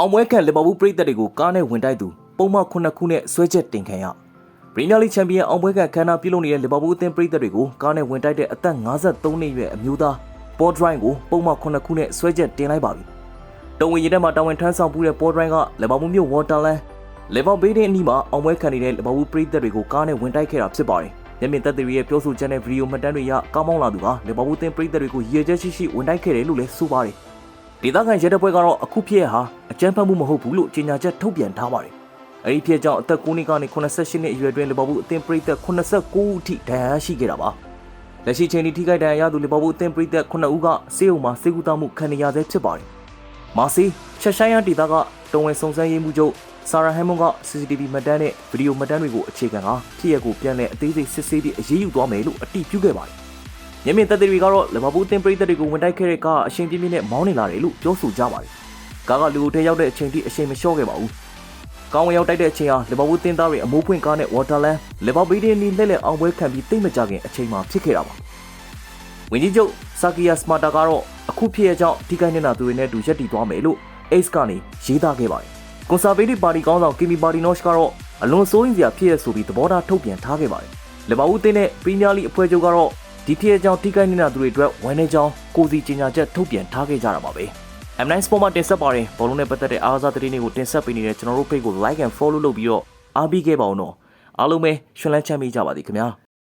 အောင်ပွဲခံလီဗာပူးပရိသတ်တွေကိုကားနဲ့ဝင်တိုက်သူပုံမှန်9ခုနဲ့ဆွဲချက်တင်ခံရပရီးမီးယားလိချန်ပီယံအောင်ပွဲခံခန်းနာပြုလုပ်နေတဲ့လီဗာပူးအသင်းပရိသတ်တွေကိုကားနဲ့ဝင်တိုက်တဲ့အသက်53နှစ်အရွယ်အမျိုးသားပေါ်ဒရိုင်းကိုပုံမှန်9ခုနဲ့ဆွဲချက်တင်လိုက်ပါပြီ။တုံဝင်ရတဲ့မှာတာဝန်ထမ်းဆောင်မှုတဲ့ပေါ်ဒရိုင်းကလီဗာပူးမြို့ဝါတာလန်လီဗာဘေးဒင်းအနီးမှာအောင်ပွဲခံနေတဲ့လီဗာပူးပရိသတ်တွေကိုကားနဲ့ဝင်တိုက်ခဲ့တာဖြစ်ပါတယ်။မျက်မြင်သက်သေတွေရဲ့ပြောဆိုချက်နဲ့ဗီဒီယိုမှတ်တမ်းတွေရကားမောင်းလာသူကလီဗာပူးအသင်းပရိသတ်တွေကိုရည်ရွယ်ချက်ရှိရှိဝင်တိုက်ခဲ့တယ်လို့လည်းဆိုပါတယ်။ ဒေသခံရဲတပ်ဖွဲ့ကတော့အခုဖြစ်ရဟာအကြမ်းဖက်မှုမဟုတ်ဘူးလို့ကြေညာချက်ထုတ်ပြန်ထားပါတယ်။အဲဒီဖြစ်ကြောင့်အသက်9နှစ်ကနေ88နှစ်အရွယ်တွင်လီဗာပူးအသင်းပရိသတ်89ဦးအထိဒဏ်ရာရရှိခဲ့တာပါ။လက်ရှိချိန်ထိထိခိုက်ဒဏ်ရာရသူလီဗာပူးအသင်းပရိသတ်9ဦးကစေယုံမှာစေကူတာမှုခံနေရဆဲဖြစ်ပါတယ်။မာစီချက်ဆိုင်ရဒေသကတုံဝင်စုံစမ်းရေးမှုချုပ်ဆာရာဟမ်မွန်က CCTV မှတ်တမ်းနဲ့ဗီဒီယိုမှတ်တမ်းတွေကိုအခြေခံကဖြစ်ရကိုပြန်လည်အသေးစိတ်စစ်ဆေးပြီးအရေးယူသွားမယ်လို့အတည်ပြုခဲ့ပါတယ်။ မျက်မြင်သက်သေတွေကတော့လီဗာပူးအသင်းပရိသတ်တွေကိုဝင်တိုက်ခဲ့တဲ့ကားအရှင်ပြင်းပြင်းနဲ့မောင်းနေလာတယ်လို့ပြောဆိုကြပါတယ်။ကားကလူအုပ်ထဲရောက်တဲ့အချိန်ထိအချိန်မလျှော့ခဲ့ပါဘူး။ကောင်းဝင်ရောက်တိုက်တဲ့အချိန်ဟာလီဗာပူးအသင်းသားတွေအမိုးဖွင့်ကားနဲ့ဝါတာလန်လီဗာပူးဒေးနီလက်လက်အောင်ပွဲခံပြီးတိတ်မကြခင်အချိန်မှာဖြစ်ခဲ့တာပါ။ဝင်းကြီးချုပ်ဆာကီယာစမာတာကတော့အခုဖြစ်ရကြောင်းထိခိုက်နေတာသူတွေနဲ့အတူရက်တည်သွားမယ်လို့ Ace ကနေရေးသားခဲ့ပါတယ်။ကွန်ဆာဗေးတစ်ပါတီကောင်းဆောင်ကီမီပါတီနော့ချ်ကတော့အလွန်စိုးရိမ်စရာဖြစ်ရဆိုပြီးသဘောထားထုတ်ပြန်ထားခဲ့ပါတယ်။လီဗာပူးအသင်းနဲ့ပရီးမီးယားလိအဖွဲ့ချုပ်ကတော့ ဒီဖြစ်ရကြောင်းထိခိုက်နေတာသူတွေအတွက်ဝမ်းနည်းကြောင်းကိုစီကြေညာချက်ထုတ်ပြန်ထားခဲ့ကြတာပါပဲ။ M9 Sport မှာတင်ဆက်ပါတယ်ဘောလုံးနဲ့ပတ်သက်တဲ့အားကစားသတင်းတွေကိုတင်ဆက်ပေးနေတဲ့ကျွန်တော်တို့ page ကို like and follow လုပ်ပြီးတော့အားပေးခဲ့ပါအောင်တော့အားလုံးပဲရှင်လန်းချမ်းမြေ့ကြပါသည်ခင်ဗျာ။